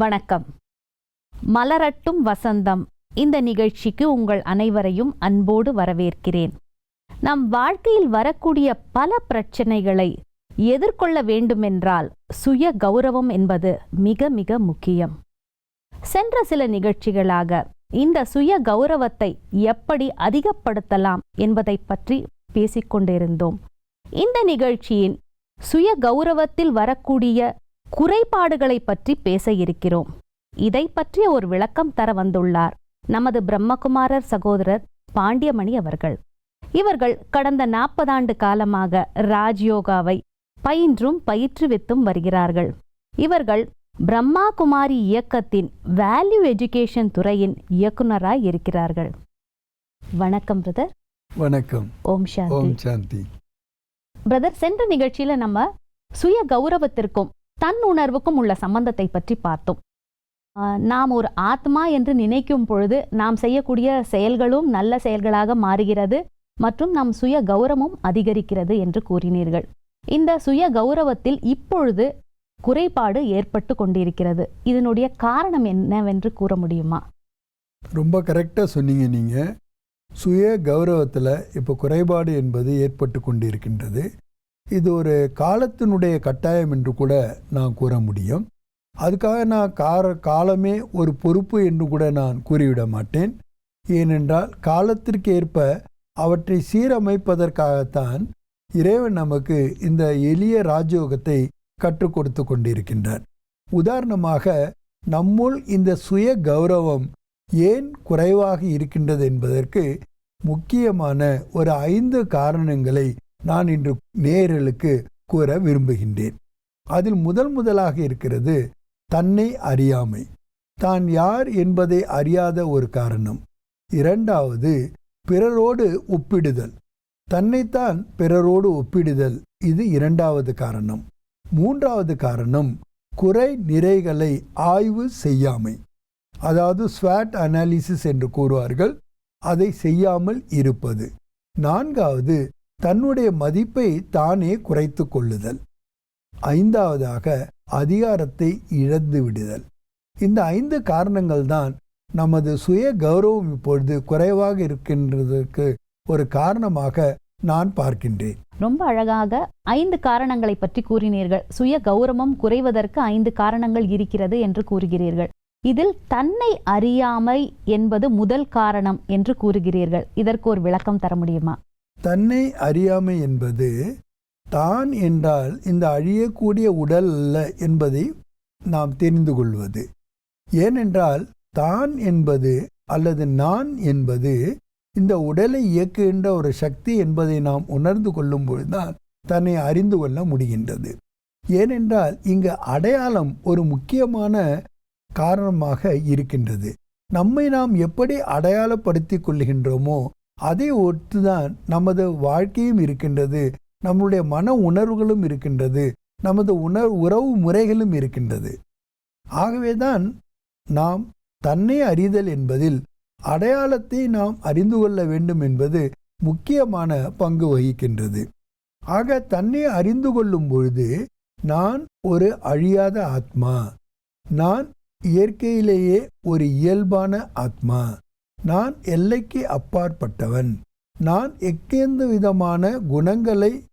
வணக்கம். மலரட்டும் வசந்தம். இந்த நிகழ்ச்சிக்கு உங்கள் அனைவரையும் அன்போடு வரவேற்கிறேன். நம் வாழ்க்கையில் வரக்கூடிய பல பிரச்சனைகளை எதிர்கொள்ள வேண்டுமென்றால் சுய கௌரவம் என்பது மிக மிக முக்கியம். சென்ற சில நிகழ்ச்சிகளாக இந்த சுய கௌரவத்தை எப்படி அதிகப்படுத்தலாம் என்பதை பற்றி பேசிக்கொண்டிருந்தோம். இந்த நிகழ்ச்சியின் சுய கௌரவத்தில் வரக்கூடிய குறைபாடுகளை பற்றி பேச இருக்கிறோம். இதை பற்றிய ஒரு விளக்கம் தர வந்துள்ளார் நமது பிரம்மகுமாரர் சகோதரர் பாண்டியமணி அவர்கள். இவர்கள் கடந்த நாற்பதாண்டு காலமாக ராஜ்யோகாவை பயின்றும் பயிற்றுவித்தும் வருகிறார்கள். இவர்கள் பிரம்மா குமாரி இயக்கத்தின் வேல்யூ எஜுகேஷன் துறையின் இயக்குனராய் இருக்கிறார்கள். வணக்கம் பிரதர் வணக்கம். ஓம் சாந்தி. ஓம் சாந்தி. பிரதர் சென்ற நிகழ்ச்சியில நம்ம சுய கௌரவத்திற்கும் தன் உணர்வுக்கும் உள்ள சம்பந்தத்தை பற்றி பார்த்தோம். நாம் ஒரு ஆத்மா என்று நினைக்கும் பொழுது நாம் செய்யக்கூடிய செயல்களும் நல்ல செயல்களாக மாறுகிறது மற்றும் நம் சுய கௌரவமும் அதிகரிக்கிறது என்று கூறினீர்கள். இந்த சுய கௌரவத்தில் இப்பொழுது குறைபாடு ஏற்பட்டு கொண்டிருக்கிறது. இதனுடைய காரணம் என்னவென்று கூற முடியுமா? ரொம்ப கரெக்டாக சொன்னீங்க நீங்கள் சுய கௌரவத்தில் இப்போ குறைபாடு என்பது ஏற்பட்டு கொண்டிருக்கின்றது. இது ஒரு காலத்தினுடைய கட்டாயம் என்று கூட நான் கூற முடியும். அதுக்காக நான் கார காலமே ஒரு பொறுப்பு என்று கூட நான் கூறிவிட மாட்டேன். ஏனென்றால் காலத்திற்கு ஏற்ப அவற்றை சீரமைப்பதற்காகத்தான் இறைவன் நமக்கு இந்த எளிய ராஜயோகத்தை கற்றுக் கொடுத்து கொண்டிருக்கின்றார். உதாரணமாக நம்முள் இந்த சுய கௌரவம் ஏன் குறைவாக இருக்கின்றது என்பதற்கு முக்கியமான ஒரு ஐந்து காரணங்களை நான் இன்று நேயர்களுக்கு கூற விரும்புகின்றேன். அதில் முதல் முதலாக இருக்கிறது தன்னை அறியாமை. தான் யார் என்பதை அறியாத ஒரு காரணம். இரண்டாவது பிறரோடு ஒப்பிடுதல். தன்னைத்தான் பிறரோடு ஒப்பிடுதல் இது இரண்டாவது காரணம். மூன்றாவது காரணம் குறை நிறைகளை ஆய்வு செய்யாமை. அதாவது ஸ்வாட் அனாலிசிஸ் என்று கூறுவார்கள் அதை செய்யாமல் இருப்பது. நான்காவது தன்னுடைய மதிப்பை தானே குறைத்து கொள்ளுதல். ஐந்தாவதாக அதிகாரத்தை இழந்து விடுதல். இந்த ஐந்து காரணங்கள் தான் நமது சுய கௌரவம் இப்பொழுது குறைவாக இருக்கின்றதற்கு ஒரு காரணமாக நான் பார்க்கின்றேன். ரொம்ப அழகாக ஐந்து காரணங்களை பற்றி கூறினீர்கள். சுய கௌரவம் குறைவதற்கு ஐந்து காரணங்கள் இருக்கிறது என்று கூறுகிறீர்கள். இதில் தன்னை அறியாமை என்பது முதல் காரணம் என்று கூறுகிறீர்கள். இதற்கு ஒரு விளக்கம் தர முடியுமா? தன்னை அறியாமை என்பது தான் என்றால் இந்த அழியக்கூடிய உடல் அல்ல என்பதை நாம் தெரிந்து கொள்வது. ஏனென்றால் தான் என்பது அல்லது நான் என்பது இந்த உடலை இயக்குகின்ற ஒரு சக்தி என்பதை நாம் உணர்ந்து கொள்ளும்போதுதான் தன்னை அறிந்து கொள்ள முடிகின்றது. ஏனென்றால் இங்கு அடையாளம் ஒரு முக்கியமான காரணமாக இருக்கின்றது. நம்மை நாம் எப்படி அடையாளப்படுத்திக் கொள்கின்றோமோ அதை ஒத்துதான் நமது வாழ்க்கையும் இருக்கின்றது நம்முடைய மன உணர்வுகளும் இருக்கின்றது நமது உணர் உறவு முறைகளும் இருக்கின்றது. ஆகவேதான் நாம் தன்னை அறிதல் என்பதில் அடையாளத்தை நாம் அறிந்து கொள்ள வேண்டும் என்பது முக்கியமான பங்கு வகிக்கின்றது. ஆக தன்னை அறிந்து கொள்ளும் பொழுது நான் ஒரு அழியாத ஆத்மா நான் இயற்கையிலேயே ஒரு இயல்பான ஆத்மா நான் எல்லைக்கு அப்பாற்பட்டவன். நான் எக்கெந்த விதமான குணங்களை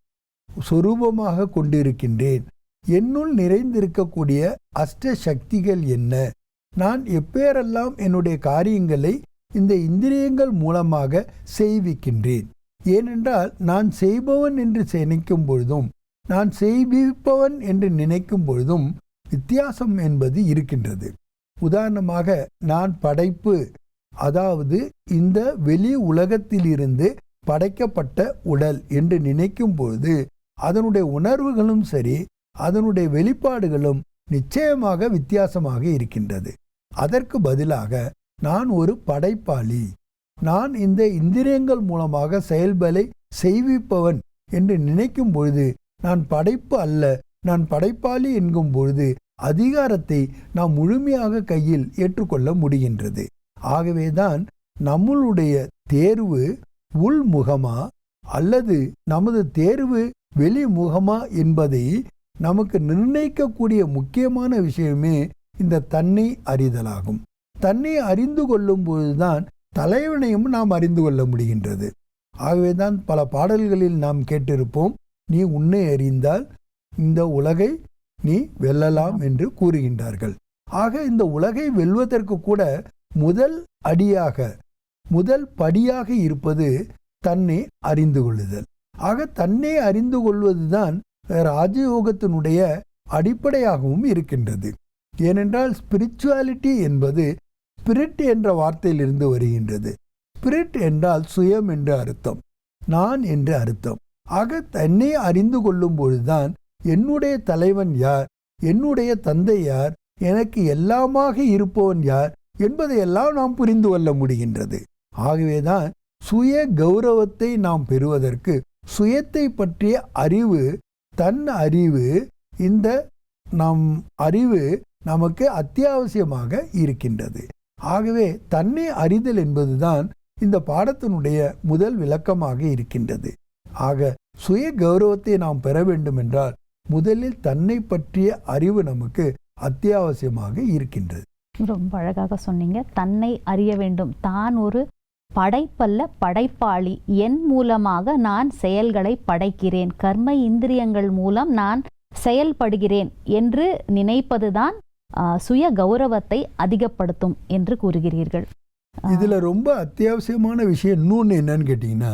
சொரூபமாக கொண்டிருக்கின்றேன். என்னுள் நிறைந்திருக்கக்கூடிய அஷ்ட சக்திகள் என்ன? நான் எப்பேரெல்லாம் என்னுடைய காரியங்களை இந்த இந்திரியங்கள் மூலமாக செய்விக்கின்றேன். ஏனென்றால் நான் செய்பவன் என்று நினைக்கும் பொழுதும் நான் செய்விப்பவன் என்று நினைக்கும் பொழுதும் வித்தியாசம் என்பது இருக்கின்றது. உதாரணமாக நான் படைப்பு அதாவது இந்த வெளி உலகத்திலிருந்து படைக்கப்பட்ட உடல் என்று நினைக்கும் பொழுது அதனுடைய உணர்வுகளும் சரி அதனுடைய வெளிப்பாடுகளும் நிச்சயமாக வித்தியாசமாக இருக்கின்றது. அதற்கு பதிலாக நான் ஒரு படைப்பாளி. நான் இந்த இந்திரியங்கள் மூலமாக செயல்பலை செய்விப்பவன் என்று நினைக்கும் பொழுது நான் படைப்பு அல்ல நான் படைப்பாளி என்கும் பொழுது அதிகாரத்தை நாம் முழுமையாக கையில் ஏற்றுக்கொள்ள முடிகின்றது. ஆகவேதான் நம்மளுடைய தேர்வு உள்முகமா அல்லது நமது தேர்வு வெளிமுகமா என்பதை நமக்கு நிர்ணயிக்கக்கூடிய முக்கியமான விஷயமே இந்த தன்னை அறிதலாகும். தன்னை அறிந்து கொள்ளும்போதுதான் தலைவனையும் நாம் அறிந்து கொள்ள முடிகின்றது. ஆகவேதான் பல பாடல்களில் நாம் கேட்டிருப்போம் நீ உன்னை அறிந்தால் இந்த உலகை நீ வெல்லலாம் என்று கூறுகின்றார்கள். ஆக இந்த உலகை வெல்வதற்கு கூட முதல் அடியாக முதல் படியாக இருப்பது தன்னை அறிந்து கொள்ளுதல். ஆக தன்னை அறிந்து கொள்வதுதான் ராஜயோகத்தினுடைய அடிப்படையாகவும் இருக்கின்றது. ஏனென்றால் ஸ்பிரிச்சுவாலிட்டி என்பது ஸ்பிரிட் என்ற வார்த்தையிலிருந்து வருகின்றது. ஸ்பிரிட் என்றால் சுயம் என்று அர்த்தம் நான் என்று அர்த்தம். ஆக தன்னை அறிந்து கொள்ளும் பொழுதுதான் என்னுடைய தலைவன் யார் என்னுடைய தந்தை யார் எனக்கு எல்லாமாக இருப்பவன் யார் என்பதையெல்லாம் நாம் புரிந்து கொள்ள முடிகின்றது. ஆகவேதான் சுய கௌரவத்தை நாம் பெறுவதற்கு சுயத்தை பற்றிய அறிவு தன் அறிவு இந்த நம் அறிவு நமக்கு அத்தியாவசியமாக இருக்கின்றது. ஆகவே தன்னை அறிதல் என்பதுதான் இந்த பாடத்தினுடைய முதல் விளக்கமாக இருக்கின்றது. ஆக சுய கௌரவத்தை நாம் பெற வேண்டும் என்றால் முதலில் தன்னை பற்றிய அறிவு நமக்கு அத்தியாவசியமாக இருக்கின்றது. ரொம்ப அழகாக சொன்னீங்க. தன்னை அறிய வேண்டும். தான் ஒரு படைப்பல்ல படைப்பாளி. என் மூலமாக நான் செயல்களை படைக்கிறேன். கர்ம இந்திரியங்கள் மூலம் நான் செயல்படுகிறேன் என்று நினைப்பதுதான் சுய கௌரவத்தை அதிகப்படுத்தும் என்று கூறுகிறீர்கள். இதில் ரொம்ப அத்தியாவசியமான விஷயம் இன்னொன்று என்னன்னு கேட்டிங்கன்னா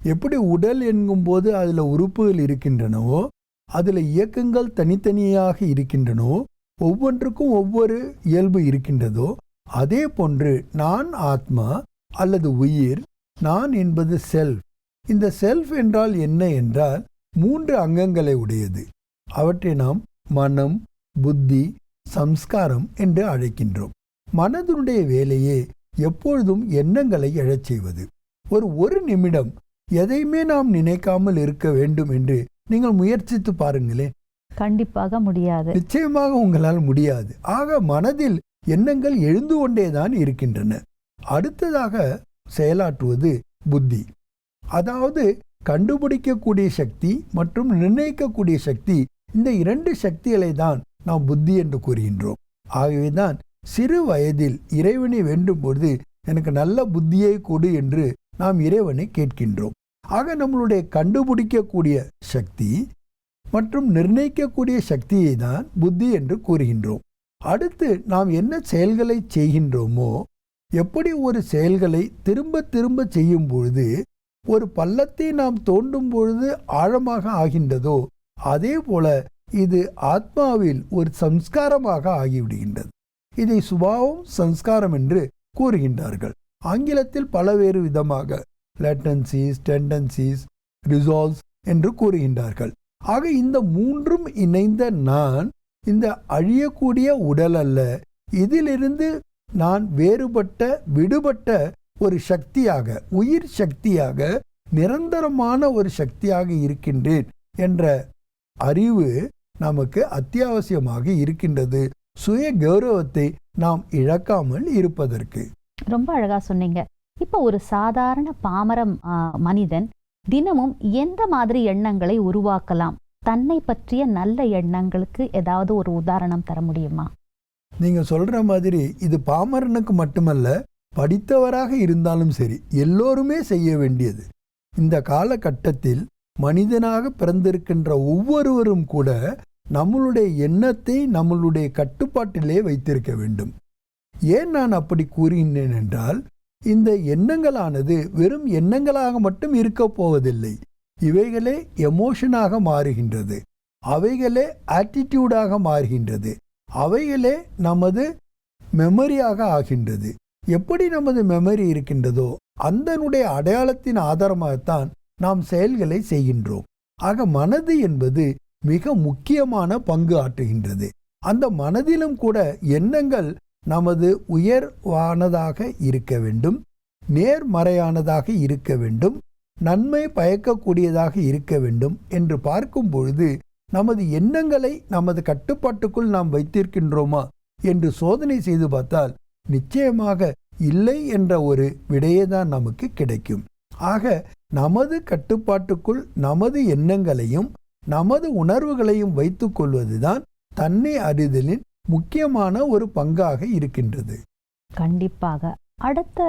எப்படி உடல் என்கும்போது அதில் உறுப்புகள் இருக்கின்றனவோ அதில் இயக்கங்கள் தனித்தனியாக இருக்கின்றனவோ ஒவ்வொன்றுக்கும் ஒவ்வொரு இயல்பு இருக்கின்றதோ அதே போன்று நான் ஆத்மா அல்லது உயிர் நான் என்பது செல்ஃப் இந்த செல்ஃப் என்றால் என்ன என்றால் மூன்று அங்கங்களை உடையது. அவற்றை நாம் மனம் புத்தி சம்ஸ்காரம் என்று அழைக்கின்றோம். மனதினுடைய வேலையே எப்பொழுதும் எண்ணங்களை எழச் செய்வது. ஒரு ஒரு நிமிடம் எதையுமே நாம் நினைக்காமல் இருக்க வேண்டும் என்று நீங்கள் முயற்சித்து பாருங்களேன். கண்டிப்பாக முடியாது. நிச்சயமாக உங்களால் முடியாது. ஆக மனதில் எண்ணங்கள் எழுந்து கொண்டேதான் இருக்கின்றன. அடுத்ததாக செயலாற்றுவது புத்தி. அதாவது கண்டுபிடிக்கக்கூடிய சக்தி மற்றும் நிர்ணயிக்கக்கூடிய சக்தி இந்த இரண்டு சக்திகளை தான் நாம் புத்தி என்று கூறுகின்றோம். ஆகவேதான் சிறு வயதில் இறைவனை வேண்டும் பொழுது எனக்கு நல்ல புத்தியை கொடு என்று நாம் இறைவனை கேட்கின்றோம். ஆக நம்மளுடைய கண்டுபிடிக்கக்கூடிய சக்தி மற்றும் நிர்ணயிக்கக்கூடிய சக்தியை தான் புத்தி என்று கூறுகின்றோம். அடுத்து நாம் என்ன செயல்களை செய்கின்றோமோ எப்படி ஒரு செயல்களை திரும்ப திரும்ப செய்யும் பொழுது ஒரு பள்ளத்தை நாம் தோண்டும் பொழுது ஆழமாக ஆகின்றதோ அதே போல இது ஆத்மாவில் ஒரு சம்ஸ்காரமாக ஆகிவிடுகின்றது. இதை சுபாவம் சம்ஸ்காரம் என்று கூறுகின்றார்கள். ஆங்கிலத்தில் பலவேறு விதமாக லேட்டன்சிஸ் டெண்டன்சிஸ் ரிசால்வ்ஸ் என்று கூறுகின்றார்கள். ஆக இந்த மூன்றும் இணைந்த நான் இந்த அழியக்கூடிய உடல் அல்ல. இதிலிருந்து நான் வேறுபட்ட விடுபட்ட ஒரு சக்தியாக உயிர் சக்தியாக நிரந்தரமான ஒரு சக்தியாக இருக்கின்றேன் என்ற அறிவு நமக்கு அத்தியாவசியமாக இருக்கின்றது. சுய கௌரவத்தை நாம் இழக்காமல் இருப்பதற்கு. ரொம்ப அழகா சொன்னீங்க. இப்போ ஒரு சாதாரண பாமரம் மனிதன் தினமும் எந்த மாதிரி எண்ணங்களை உருவாக்கலாம்? தன்னை பற்றிய நல்ல எண்ணங்களுக்கு ஏதாவது ஒரு உதாரணம் தர முடியுமா? நீங்க சொல்ற மாதிரி இது பாமரனுக்கு மட்டுமல்ல படித்தவராக இருந்தாலும் சரி எல்லோருமே செய்ய வேண்டியது. இந்த காலகட்டத்தில் மனிதனாக பிறந்திருக்கின்ற ஒவ்வொருவரும் கூட நம்மளுடைய எண்ணத்தை நம்மளுடைய கட்டுப்பாட்டிலே வைத்திருக்க வேண்டும். ஏன் நான் அப்படி கூறுகின்றேன் என்றால் இந்த எண்ணங்களானது வெறும் எண்ணங்களாக மட்டும் இருக்கப் போவதில்லை. இவைகளே எமோஷனாக மாறுகின்றது. அவைகளே ஆட்டிடியூடாக மாறுகின்றது. அவைகளே நமது மெமரியாக ஆகின்றது. எப்படி நமது மெமரி இருக்கின்றதோ அந்தனுடைய அடையாளத்தின் ஆதாரமாகத்தான் நாம் செயல்களை செய்கின்றோம். ஆக மனது என்பது மிக முக்கியமான பங்கு ஆற்றுகின்றது. அந்த மனதிலும் கூட எண்ணங்கள் நமது உயர்வானதாக இருக்க வேண்டும் நேர்மறையானதாக இருக்க வேண்டும் நன்மை பயக்கக்கூடியதாக இருக்க வேண்டும் என்று பார்க்கும் பொழுது நமது எண்ணங்களை நமது கட்டுப்பாட்டுக்குள் நாம் வைத்திருக்கின்றோமா என்று சோதனை செய்து பார்த்தால் நிச்சயமாக இல்லை என்ற ஒரு விடையே தான் நமக்கு கிடைக்கும். ஆக நமது கட்டுப்பாட்டுக்குள் நமது எண்ணங்களையும் நமது உணர்வுகளையும் வைத்துக்கொள்வதுதான் தன்னை அறிதலின் முக்கியமான ஒரு பங்காக இருக்கின்றது. கண்டிப்பாக. அடுத்த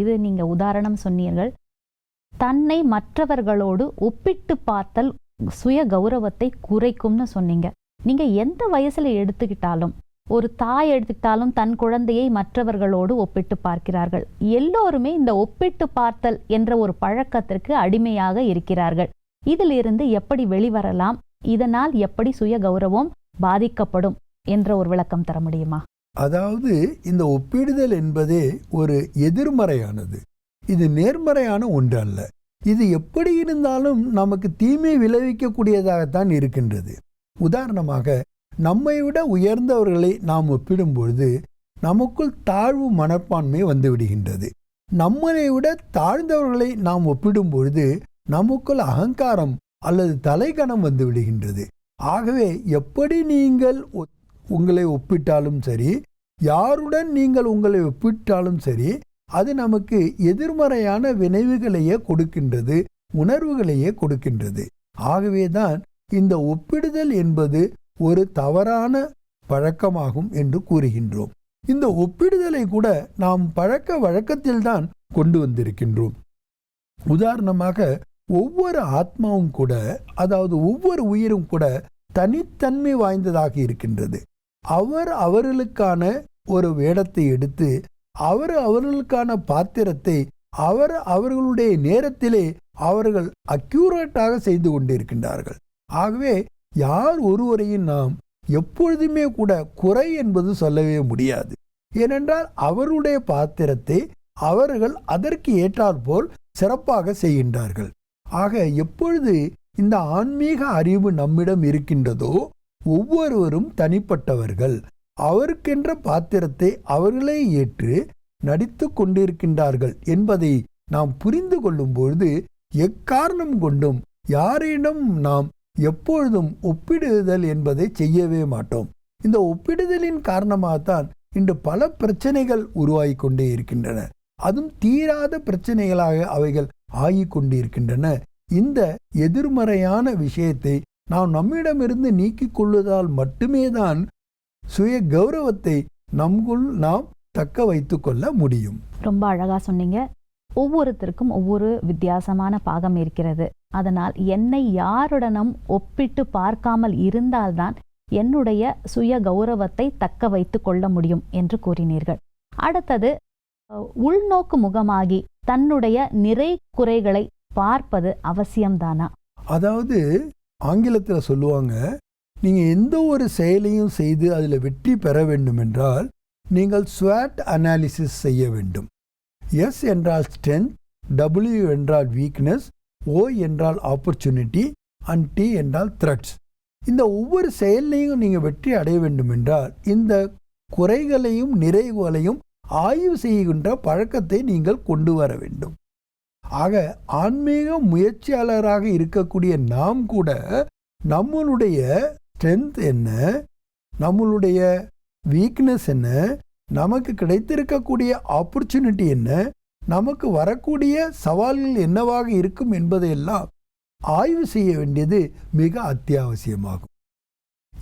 இது நீங்க உதாரணம் சொன்னீர்கள். தன்னை மற்றவர்களோடு ஒப்பிட்டு பார்த்தல் சுய கௌரவத்தை குறைக்கும்னு சொன்னீங்க. நீங்க எந்த வயசுல எடுத்துக்கிட்டாலும் ஒரு தாய் எடுத்துக்கிட்டாலும் தன் குழந்தையை மற்றவர்களோடு ஒப்பிட்டு பார்க்கிறார்கள். எல்லோருமே இந்த ஒப்பிட்டு பார்த்தல் என்ற ஒரு பழக்கத்திற்கு அடிமையாக இருக்கிறார்கள். இதிலிருந்து எப்படி வெளிவரலாம்? இதனால் எப்படி சுய கௌரவம் பாதிக்கப்படும்? என்ற ஒரு விளக்கம் தர முடியுமா? அதாவது இந்த ஒப்பிடுதல் என்பதே ஒரு எதிர்மறையானது. இது நேர்மறையான ஒன்று அல்ல இது எப்படி இருந்தாலும் நமக்கு தீமை விளைவிக்கக்கூடியதாகத்தான் இருக்கின்றது. உதாரணமாக நம்மை விட உயர்ந்தவர்களை நாம் ஒப்பிடும்பொழுது நமக்குள் தாழ்வு மனப்பான்மை வந்து விடுகின்றது நம்மளை விட தாழ்ந்தவர்களை நாம் ஒப்பிடும் பொழுது நமக்குள் அகங்காரம் அல்லது தலைகணம் வந்து விடுகின்றது ஆகவே எப்படி நீங்கள் உங்களை ஒப்பிட்டாலும் சரி யாருடன் நீங்கள் உங்களை ஒப்பிட்டாலும் சரி அது நமக்கு எதிர்மறையான வினைவுகளையே கொடுக்கின்றது உணர்வுகளையே கொடுக்கின்றது. ஆகவேதான் இந்த ஒப்பிடுதல் என்பது ஒரு தவறான பழக்கமாகும் என்று கூறுகின்றோம். இந்த ஒப்பிடுதலை கூட நாம் பழக்க வழக்கத்தில்தான் கொண்டு வந்திருக்கின்றோம். உதாரணமாக ஒவ்வொரு ஆத்மாவும் கூட அதாவது ஒவ்வொரு உயிரும் கூட தனித்தன்மை வாய்ந்ததாக இருக்கின்றது. அவர் அவர்களுக்கான ஒரு வேடத்தை எடுத்து அவர் அவர்களுக்கான பாத்திரத்தை அவர் அவர்களுடைய நேரத்திலே அவர்கள் அக்யூரேட்டாக செய்து கொண்டிருக்கின்றார்கள். ஆகவே யார் ஒருவரையும் நாம் எப்பொழுதுமே கூட குறை என்பது சொல்லவே முடியாது. ஏனென்றால் அவருடைய பாத்திரத்தை அவர்கள் அதற்கு ஏற்றாற்போல் சிறப்பாக செய்கின்றார்கள். ஆக எப்பொழுது இந்த ஆன்மீக அறிவு நம்மிடம் இருக்கின்றதோ ஒவ்வொருவரும் தனிப்பட்டவர்கள். அவருக்கென்ற பாத்திரத்தை அவர்களே ஏற்று நடித்து கொண்டிருக்கின்றார்கள் என்பதை நாம் புரிந்து கொள்ளும்பொழுது எக்காரணம் கொண்டும் யாரிடம் நாம் எப்பொழுதும் ஒப்பிடுதல் என்பதை செய்யவே மாட்டோம். இந்த ஒப்பிடுதலின் காரணமாகத்தான் இன்று பல பிரச்சனைகள் உருவாகி கொண்டே இருக்கின்றன. அதுவும் தீராத பிரச்சனைகளாக அவைகள் ஆகிக் கொண்டிருக்கின்றன. இந்த எதிர்மறையான விஷயத்தை நாம் நம்மிடமிருந்து நீக்கிக் கொள்வதால் மட்டுமே தான் சுய கௌரவத்தை நமக்குள் நாம் தக்க வைத்துக் கொள்ள முடியும். ரொம்ப அழகா சொன்னீங்க. ஒவ்வொருத்தருக்கும் ஒவ்வொரு வித்தியாசமான பாகம் இருக்கிறது. அதனால் என்னை யாருடனும் ஒப்பிட்டு பார்க்காமல் இருந்தால்தான் என்னுடைய சுய கௌரவத்தை தக்க வைத்துக் கொள்ள முடியும் என்று கூறினீர்கள். அடுத்தது உள்நோக்கு முகமாகி தன்னுடைய நிறை குறைகளை பார்ப்பது அவசியம்தானா? அதாவது ஆங்கிலத்தில் சொல்லுவாங்க நீங்கள் எந்த ஒரு செயலையும் செய்து அதில் வெற்றி பெற வேண்டும் என்றால் நீங்கள் ஸ்வாட் அனாலிசிஸ் செய்ய வேண்டும். எஸ் என்றால் ஸ்ட்ரென்த் டபிள்யூ என்றால் வீக்னஸ் ஓ என்றால் ஆப்பர்ச்சுனிட்டி அண்ட் டி என்றால் த்ரெட்ஸ் இந்த ஒவ்வொரு செயல்லையும் நீங்கள் வெற்றி அடைய வேண்டும் என்றால் இந்த குறைகளையும் நிறைவுகளையும் ஆய்வு செய்கின்ற பழக்கத்தை நீங்கள் கொண்டு வர வேண்டும். ஆக ஆன்மீக முயற்சியாளராக இருக்கக்கூடிய நாம் கூட நம்மளுடைய ஸ்ட்ரென்த் என்ன? நம்மளுடைய வீக்னஸ் என்ன? நமக்கு கிடைத்திருக்கக்கூடிய ஆப்பர்ச்சுனிட்டி என்ன? நமக்கு வரக்கூடிய சவால்கள் என்னவாக இருக்கும் என்பதையெல்லாம் ஆய்வு செய்ய வேண்டியது மிக அத்தியாவசியமாகும்.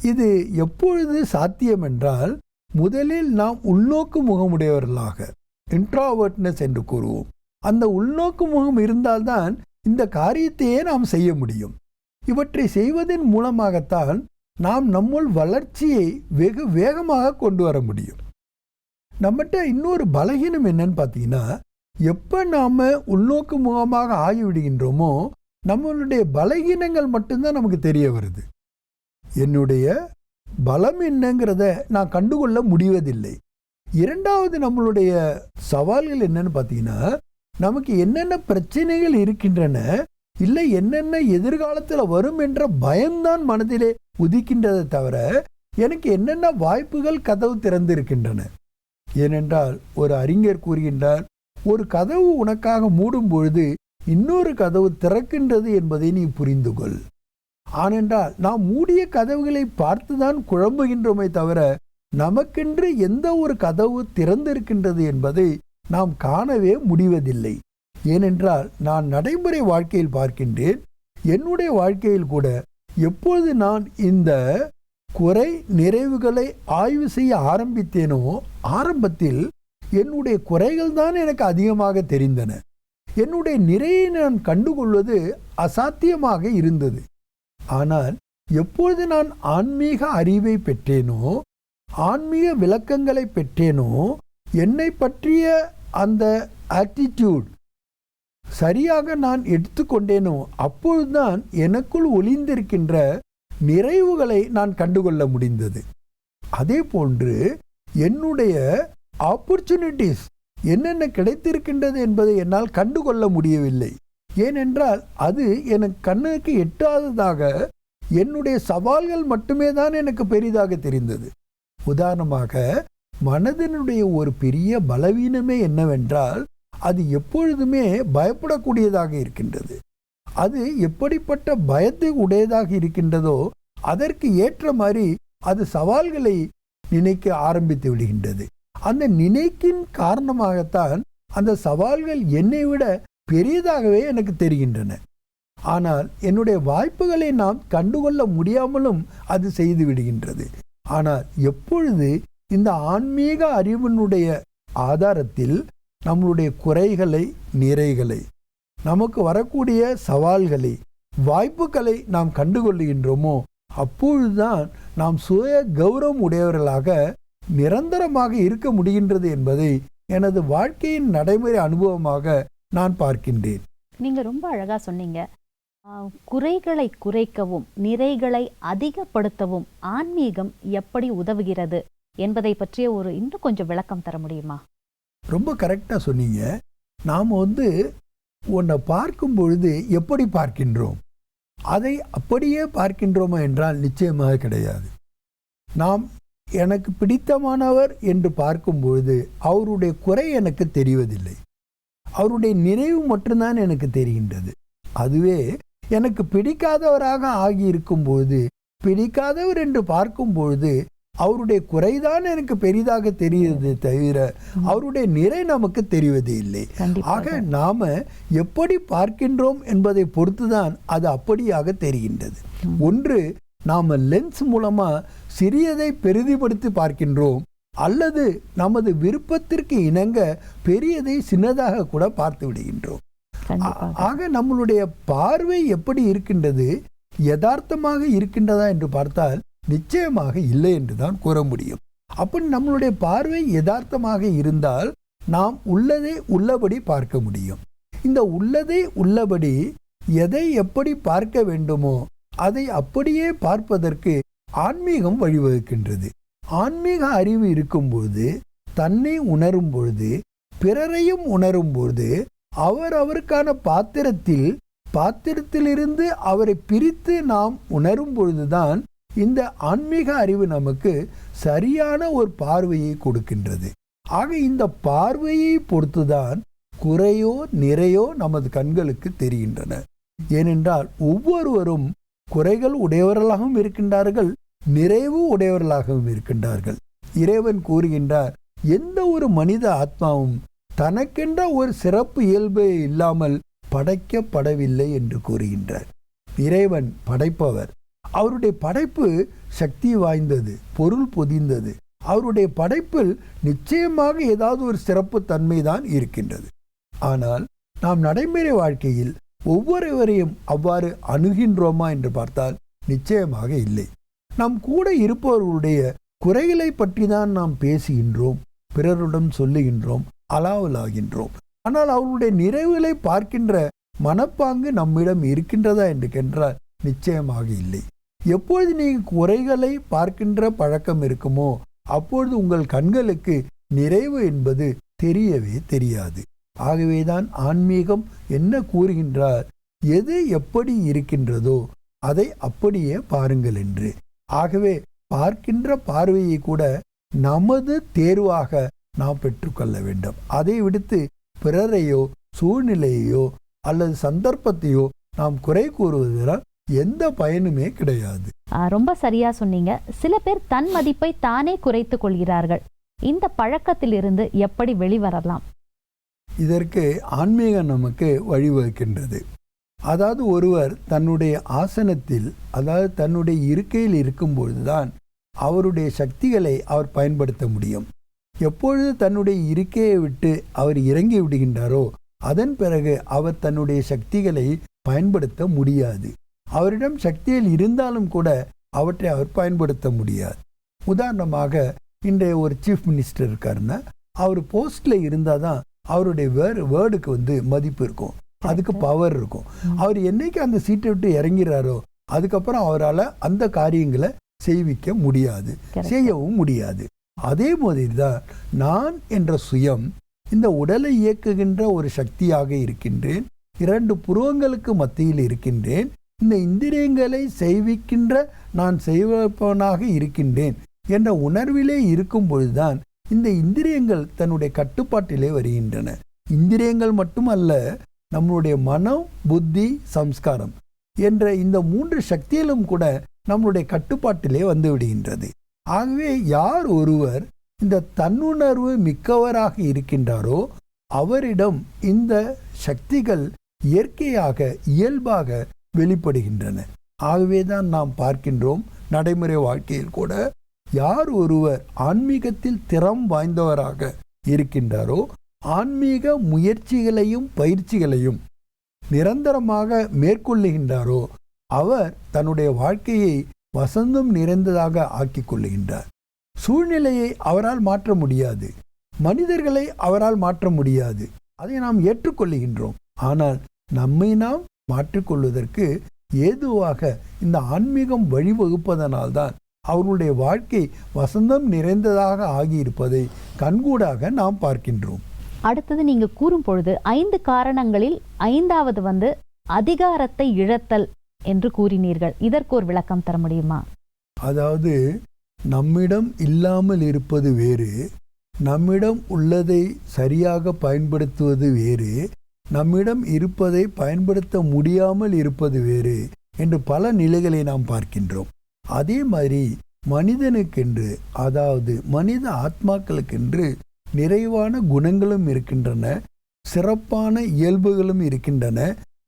இது எப்பொழுது சாத்தியம் என்றால் முதலில் நாம் உள்நோக்கு முகமுடையவர்களாக இன்ட்ராவர்ட்னஸ் என்று கூறுவோம். அந்த உள்நோக்கு முகம் இருந்தால்தான் இந்த காரியத்தையே நாம் செய்ய முடியும். இவற்றை செய்வதன் மூலமாகத்தான் நாம் நம்முள் வளர்ச்சியை வெகு வேகமாக கொண்டு வர முடியும். நம்மகிட்ட இன்னொரு பலகீனம் என்னன்னு பார்த்தீங்கன்னா எப்போ நாம் உள்நோக்கு முகமாக ஆகிவிடுகின்றோமோ நம்மளுடைய பலகீனங்கள் மட்டும்தான் நமக்கு தெரிய வருது. என்னுடைய பலம் என்னங்கிறத நான் கண்டுகொள்ள முடிவதில்லை. இரண்டாவது நம்மளுடைய சவால்கள் என்னன்னு பார்த்தீங்கன்னா நமக்கு என்னென்ன பிரச்சனைகள் இருக்கின்றன இல்லை என்னென்ன எதிர்காலத்தில் வரும் என்ற பயம்தான் மனதிலே உதிக்கின்றதை தவிர எனக்கு என்னென்ன வாய்ப்புகள் கதவு திறந்திருக்கின்றன. ஏனென்றால் ஒரு அறிஞர் கூறுகின்றார் ஒரு கதவு உனக்காக மூடும் பொழுது இன்னொரு கதவு திறக்கின்றது என்பதை நீ புரிந்து கொள் ஆனென்றால் நாம் மூடிய கதவுகளை பார்த்துதான் குழம்புகின்றோமே தவிர நமக்கென்று எந்த ஒரு கதவு திறந்திருக்கின்றது என்பதை நாம் காணவே முடிவதில்லை. ஏனென்றால் நான் நடைமுறை வாழ்க்கையில் பார்க்கின்றேன். என்னுடைய வாழ்க்கையில் கூட எப்பொழுது நான் இந்த குறை நிறைவுகளை ஆய்வு செய்ய ஆரம்பித்தேனோ ஆரம்பத்தில் என்னுடைய குறைகள் தான் எனக்கு அதிகமாக தெரிந்தன. என்னுடைய நிறையை நான் கண்டுகொள்வது அசாத்தியமாக இருந்தது. ஆனால் எப்பொழுது நான் ஆன்மீக அறிவை பெற்றேனோ ஆன்மீக விளக்கங்களை பெற்றேனோ என்னை பற்றிய அந்த ஆட்டிடியூட் சரியாக நான் எடுத்துக்கொண்டேனோ அப்பொழுதுதான் எனக்குள் ஒளிந்திருக்கின்ற நிறைவுகளை நான் கண்டுகொள்ள முடிந்தது. அதே போன்று என்னுடைய ஆப்பர்ச்சுனிட்டிஸ் என்னென்ன கிடைத்திருக்கின்றது என்பதை என்னால் கண்டுகொள்ள முடியவில்லை. ஏனென்றால் அது எனக்கு கண்ணுக்கு எட்டாததாக என்னுடைய சவால்கள் மட்டுமே தான் எனக்கு பெரிதாக தெரிந்தது. உதாரணமாக மனதினுடைய ஒரு பெரிய பலவீனமே என்னவென்றால் அது எப்பொழுதுமே பயப்படக்கூடியதாக இருக்கின்றது. அது எப்படிப்பட்ட பயத்தை உடையதாக இருக்கின்றதோ அதற்கு ஏற்ற மாதிரி அது சவால்களை நினைக்க ஆரம்பித்து விடுகின்றது. அந்த நினைக்கின் காரணமாகத்தான் அந்த சவால்கள் என்னை விட பெரியதாகவே எனக்கு தெரிகின்றன. ஆனால் என்னுடைய வாய்ப்புகளை நாம் கண்டுகொள்ள முடியாமலும் அது செய்து விடுகின்றது. ஆனால் எப்பொழுது இந்த ஆன்மீக அறிவினுடைய ஆதாரத்தில் நம்மளுடைய குறைகளை நிறைகளை நமக்கு வரக்கூடிய சவால்களை வாய்ப்புகளை நாம் கண்டுகொள்ளுகின்றோமோ அப்பொழுதுதான் நாம் சுய கௌரவம் உடையவர்களாக நிரந்தரமாக இருக்க முடிகின்றது என்பதை எனது வாழ்க்கையின் நடைமுறை அனுபவமாக நான் பார்க்கின்றேன். நீங்க ரொம்ப அழகா சொன்னீங்க. குறைகளை குறைக்கவும் நிறைகளை அதிகப்படுத்தவும் ஆன்மீகம் எப்படி உதவுகிறது? என்பதை பற்றிய ஒரு இன்னும் கொஞ்சம் விளக்கம் தர முடியுமா? ரொம்ப கரெக்டாக சொன்னீங்க. நாம் வந்து உன்னை பார்க்கும் பொழுது எப்படி பார்க்கின்றோம்? அதை அப்படியே பார்க்கின்றோமா என்றால் நிச்சயமாக கிடையாது. நாம் எனக்கு பிடித்தமானவர் என்று பார்க்கும் பொழுது அவருடைய குறை எனக்கு தெரிவதில்லை. அவருடைய நிறைவு மட்டும்தான் எனக்கு தெரிகின்றது. அதுவே எனக்கு பிடிக்காதவராக ஆகியிருக்கும் பொழுது பிடிக்காதவர் என்று பார்க்கும் பொழுது அவருடைய குறைதான் எனக்கு பெரிதாக தெரிகிறது தவிர அவருடைய நிறை நமக்கு தெரிவதே இல்லை. ஆக நாம எப்படி பார்க்கின்றோம் என்பதை பொறுத்துதான் அது அப்படியாக தெரிகின்றது. ஒன்று நாம லென்ஸ் மூலமா சிறியதை பெரிதிப்படுத்தி பார்க்கின்றோம் அல்லது நமது விருப்பத்திற்கு இணங்க பெரியதை சின்னதாக கூட பார்த்து விடுகின்றோம். ஆக நம்மளுடைய பார்வை எப்படி இருக்கின்றது யதார்த்தமாக இருக்கின்றதா என்று பார்த்தால் நிச்சயமாக இல்லை என்று தான் கூற முடியும். அப்படி நம்மளுடைய பார்வை யதார்த்தமாக இருந்தால் நாம் உள்ளதை உள்ளபடி பார்க்க முடியும். இந்த உள்ளதை உள்ளபடி எதை எப்படி பார்க்க வேண்டுமோ அதை அப்படியே பார்ப்பதற்கு ஆன்மீகம் வழிவகுக்கின்றது. ஆன்மீக அறிவு இருக்கும்போது தன்னை உணரும் பொழுது பிறரையும் உணரும் பொழுது அவர் அவருக்கான பாத்திரத்தில் பாத்திரத்திலிருந்து அவரை பிரித்து நாம் உணரும் பொழுதுதான் இந்த ஆன்மீக அறிவு நமக்கு சரியான ஒரு பார்வையை கொடுக்கின்றது. ஆக இந்த பார்வையை பொறுத்துதான் குறையோ நிறையோ நமது கண்களுக்கு தெரிகின்றன. ஏனென்றால் ஒவ்வொருவரும் குறைகள் உடையவர்களாகவும் இருக்கின்றார்கள் நிறைவு உடையவர்களாகவும் இருக்கின்றார்கள். இறைவன் கூறுகின்றார் எந்த ஒரு மனித ஆத்மாவும் தனக்கென்ற ஒரு சிறப்பு இயல்பே இல்லாமல் படைக்கப்படவில்லை என்று கூறுகின்றார். இறைவன் படைப்பவர் அவருடைய படைப்பு சக்தி வாய்ந்தது பொருள் பொதிந்தது. அவருடைய படைப்பில் நிச்சயமாக ஏதாவது ஒரு சிறப்பு தன்மை தான் இருக்கின்றது. ஆனால் நாம் நடைமுறை வாழ்க்கையில் ஒவ்வொருவரையும் அவ்வாறு அணுகின்றோமா என்று பார்த்தால் நிச்சயமாக இல்லை. நம் கூட இருப்பவர்களுடைய குறைகளை பற்றி தான் நாம் பேசுகின்றோம் பிறருடன் சொல்லுகின்றோம் அலாவலாகின்றோம். ஆனால் அவர்களுடைய நிறைவுகளை பார்க்கின்ற மனப்பாங்கு நம்மிடம் இருக்கின்றதா என்று கேட்டால் நிச்சயமாக இல்லை. எப்பொழுது நீங்கள் குறைகளை பார்க்கின்ற பழக்கம் இருக்குமோ அப்பொழுது உங்கள் கண்களுக்கு நிறைவு என்பது தெரியவே தெரியாது. ஆகவேதான் ஆன்மீகம் என்ன கூறுகின்றார்? எது எப்படி இருக்கின்றதோ அதை அப்படியே பாருங்கள் என்று. ஆகவே பார்க்கின்ற பார்வையை கூட நமது தேர்வாக நாம் பெற்றுக்கொள்ள வேண்டும். அதை விடுத்து பிறரையோ சூழ்நிலையையோ அல்லது சந்தர்ப்பத்தையோ நாம் குறை கூறுவதால் எந்த பயனுமே கிடையாது. ரொம்ப சரியா சொன்னீங்க. சில பேர் தன் மதிப்பை தானே குறைத்துக் கொள்கிறார்கள். இந்த பழக்கத்திலிருந்து எப்படி வெளிவரலாம்? இதற்கு ஆன்மீகம் நமக்கு வழிவகுக்கின்றது. அதாவது ஒருவர் தன்னுடைய ஆசனத்தில் அதாவது தன்னுடைய இருக்கையில் இருக்கும்பொழுதுதான் அவருடைய சக்திகளை அவர் பயன்படுத்த முடியும். எப்பொழுது தன்னுடைய இருக்கையை விட்டு அவர் இறங்கி விடுகின்றாரோ அதன் பிறகு அவர் தன்னுடைய சக்திகளை பயன்படுத்த முடியாது. அவரிடம் சக்திகள் இருந்தாலும் கூட அவற்றை அவர் பயன்படுத்த முடியாது. உதாரணமாக இன்றைய ஒரு சீஃப் மினிஸ்டர் இருக்காருன்னா அவர் போஸ்ட்ல இருந்தால் தான் அவருடைய வேர் வேர்டுக்கு வந்து மதிப்பு இருக்கும். அதுக்கு பவர் இருக்கும். அவர் என்னைக்கு அந்த சீட்டை விட்டு இறங்கிறாரோ அதுக்கப்புறம் அவரால் அந்த காரியங்களை செய்விக்க முடியாது. செய்யவும் முடியாது. அதே மாதிரி தான் நான் என்ற சுயம் இந்த உடலை இயக்குகின்ற ஒரு சக்தியாக இருக்கின்றேன். இரண்டு புருவங்களுக்கு மத்தியில் இருக்கின்றேன். இந்த இந்திரியங்களை செய்விக்கின்ற நான் செய்வப்பவனாக இருக்கின்றேன் என்ற உணர்விலே இருக்கும் பொழுதுதான் இந்த இந்திரியங்கள் தன்னுடைய கட்டுப்பாட்டிலே வருகின்றன. இந்திரியங்கள் மட்டுமல்ல நம்மளுடைய மனம் புத்தி சம்ஸ்காரம் என்ற இந்த மூன்று சக்தியிலும் கூட நம்மளுடைய கட்டுப்பாட்டிலே வந்து விடுகின்றது. ஆகவே யார் ஒருவர் இந்த தன்னுணர்வு மிக்கவராக இருக்கின்றாரோ அவரிடம் இந்த சக்திகள் இயற்கையாக இயல்பாக வெளிப்படுகின்றன. ஆகவே தான் நாம் பார்க்கின்றோம் நடைமுறை வாழ்க்கையில் கூட யார் ஒருவர் ஆன்மீகத்தில் திறம் வாய்ந்தவராக இருக்கின்றாரோ ஆன்மீக முயற்சிகளையும் பயிற்சிகளையும் நிரந்தரமாக மேற்கொள்ளுகின்றாரோ அவர் தன்னுடைய வாழ்க்கையை வசந்தம் நிறைந்ததாக ஆக்கிக் கொள்ளுகின்றார். சூழ்நிலையை அவரால் மாற்ற முடியாது. மனிதர்களை அவரால் மாற்ற முடியாது. அதை நாம் ஏற்றுக்கொள்ளுகின்றோம். ஆனால் நம்மை நாம் மாற்றிக்கொள்வதற்கு ஏதுவாக இந்த ஆன்மீகம் வழிவகுப்பதனால்தான் அவர்களுடைய வாழ்க்கை வசந்தம் நிறைந்ததாக ஆகியிருப்பதை கண்கூடாக நாம் பார்க்கின்றோம். அடுத்தது நீங்க கூறும் பொழுது ஐந்து காரணங்களில் ஐந்தாவது வந்து அதிகாரத்தை இழத்தல் என்று கூறினீர்கள். இதற்கு ஒரு விளக்கம் தர முடியுமா? அதாவது நம்மிடம் இல்லாமல் இருப்பது வேறு நம்மிடம் உள்ளதை சரியாக பயன்படுத்துவது வேறு நம்மிடம் இருப்பதை பயன்படுத்த முடியாமல் இருப்பது வேறு என்று பல நிலைகளை நாம் பார்க்கின்றோம். அதே மாதிரி மனிதனுக்கென்று அதாவது மனித ஆத்மாக்களுக்கென்று நிறைவான குணங்களும் இருக்கின்றன சிறப்பான இயல்புகளும் இருக்கின்றன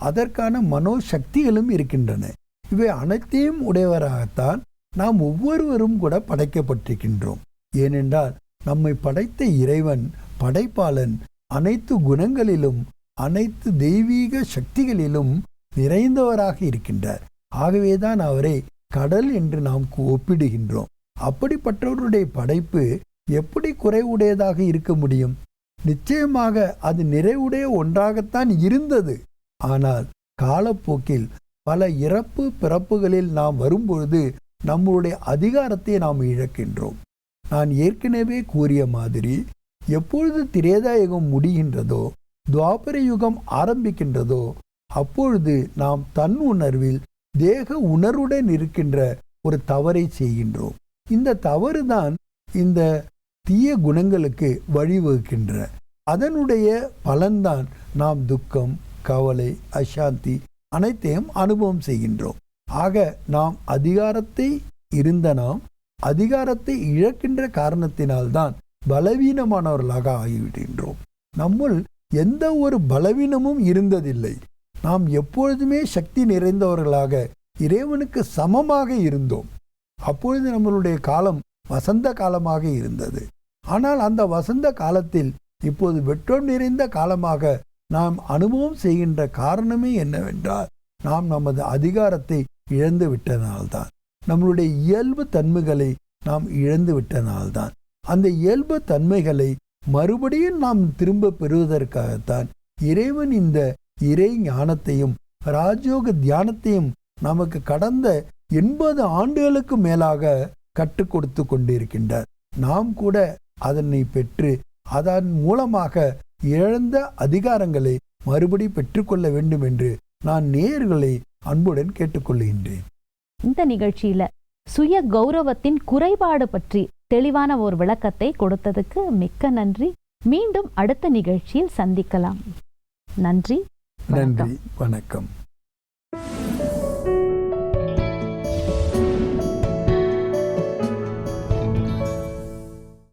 அதற்கான மனோசக்திகளும் இருக்கின்றன. இவை அனைத்தையும் உடையவராகத்தான் நாம் ஒவ்வொருவரும் கூட படைக்கப்பட்டிருக்கின்றோம். ஏனென்றால் நம்மை படைத்த இறைவன் படைப்பாளன் அனைத்து குணங்களிலும் அனைத்து தெய்வீக சக்திகளிலும் நிறைந்தவராக இருக்கின்றார். ஆகவேதான் அவரை கடல் என்று நாம் ஒப்பிடுகின்றோம். அப்படிப்பட்டவருடைய படைப்பு எப்படி குறைவுடையதாக இருக்க முடியும்? நிச்சயமாக அது நிறைவுடைய ஒன்றாகத்தான் இருந்தது. ஆனால் காலப்போக்கில் பல இறப்பு பிறப்புகளில் நாம் வரும்பொழுது நம்முடைய அதிகாரத்தை நாம் இழக்கின்றோம். நான் ஏற்கனவே கூறிய மாதிரி எப்பொழுது திரேதாயகம் முடிகின்றதோ துவாபர யுகம் ஆரம்பிக்கின்றதோ அப்பொழுது நாம் தன் உணர்வில் தேக உணர்வுடன் இருக்கின்ற ஒரு தவறை செய்கின்றோம். இந்த தவறுதான் இந்த தீய குணங்களுக்கு வழிவகுக்கின்ற. அதனுடைய பலன்தான் நாம் துக்கம் கவலை அசாந்தி அனைத்தையும் அனுபவம் செய்கின்றோம். ஆக நாம் அதிகாரத்தை இருந்த நாம் அதிகாரத்தை இழக்கின்ற காரணத்தினால்தான் பலவீனமானவர்களாக ஆகிவிடுகின்றோம். நம்முள் எந்த ஒரு பலவீனமும் இருந்ததில்லை. நாம் எப்பொழுதுமே சக்தி நிறைந்தவர்களாக இறைவனுக்கு சமமாக இருந்தோம். அப்பொழுது நம்மளுடைய காலம் வசந்த காலமாக இருந்தது. ஆனால் அந்த வசந்த காலத்தில் இப்போது வெற்றம் நிறைந்த காலமாக நாம் அனுபவம் செய்கின்ற காரணமே என்னவென்றால் நாம் நமது அதிகாரத்தை இழந்து விட்டதனால்தான். நம்மளுடைய இயல்பு தன்மைகளை நாம் இழந்து விட்டதனால்தான். அந்த இயல்பு தன்மைகளை மறுபடியும் நாம் திரும்ப பெறுவதற்காகத்தான் இறைவன் இந்த இறை ஞானத்தையும் ராஜயோக தியானத்தையும் நமக்கு கடந்த எண்பது ஆண்டுகளுக்கு மேலாக கற்றுக் கொடுத்து கொண்டிருக்கின்றார். நாம் கூட அதனை பெற்று அதன் மூலமாக இழந்த அதிகாரங்களை மறுபடி பெற்றுக்கொள்ள வேண்டும் என்று நான் நேயர்களை அன்புடன் கேட்டுக்கொள்கின்றேன். இந்த நிகழ்ச்சியில சுய கௌரவத்தின் குறைபாடு பற்றி தெளிவான ஒரு விளக்கத்தை கொடுத்ததுக்கு மிக்க நன்றி. மீண்டும் அடுத்த நிகழ்ச்சியில் சந்திக்கலாம். நன்றி வணக்கம். நன்றி வணக்கம்.